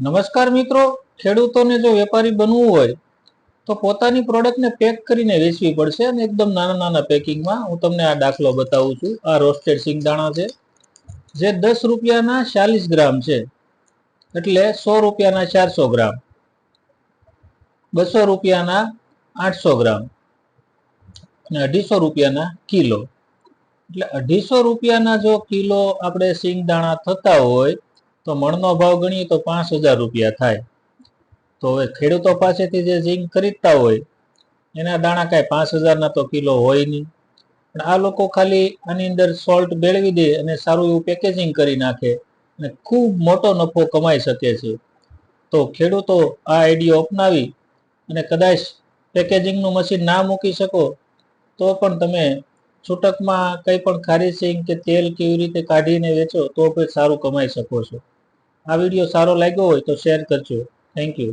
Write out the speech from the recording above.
નમસ્કાર મિત્રો, ખેડૂતોને જો વેપારી બનવું હોય, તો પોતાની પ્રોડક્ટને પેક કરીને વેચવી પડશે અને એકદમ નાના નાના પેકિંગમાં હું તમને આ દાખલો બતાવું છું. આ રોસ્ટેડ સિંગદાણા છે, જે દસ રૂપિયાના ચાલીસ ગ્રામ છે. એટલે સો રૂપિયાના ચારસો ગ્રામ, બસો રૂપિયાના આઠસો ગ્રામ અને અઢીસો રૂપિયાના કિલો. એટલે અઢીસો રૂપિયાના જો કિલો આપણે સિંગદાણા થતા હોય તો મણનો ભાવ ગણીએ તો પાંચ હજાર રૂપિયા થાય. તો હવે ખેડૂતો પાસેથી જે ઝીંક ખરીદતા હોય, એના દાણા કાંઈ પાંચ હજારના તો કિલો હોય નહીં. પણ આ લોકો ખાલી આની અંદર સોલ્ટ બેળવી દે અને સારું એવું પેકેજિંગ કરી નાખે અને ખૂબ મોટો નફો કમાઈ શકે છે. તો ખેડૂતો આ આઈડિયો અપનાવી અને કદાચ પેકેજિંગનું મશીન ના મૂકી શકો, તો પણ તમે છૂટકમાં કંઈ પણ ખારી સિંગ કે તેલ કેવી રીતે કાઢીને વેચો, તો પણ સારું કમાઈ શકો છો. આ વીડિયો સારો લાગ્યો હોય તો શેર કરજો. Thank you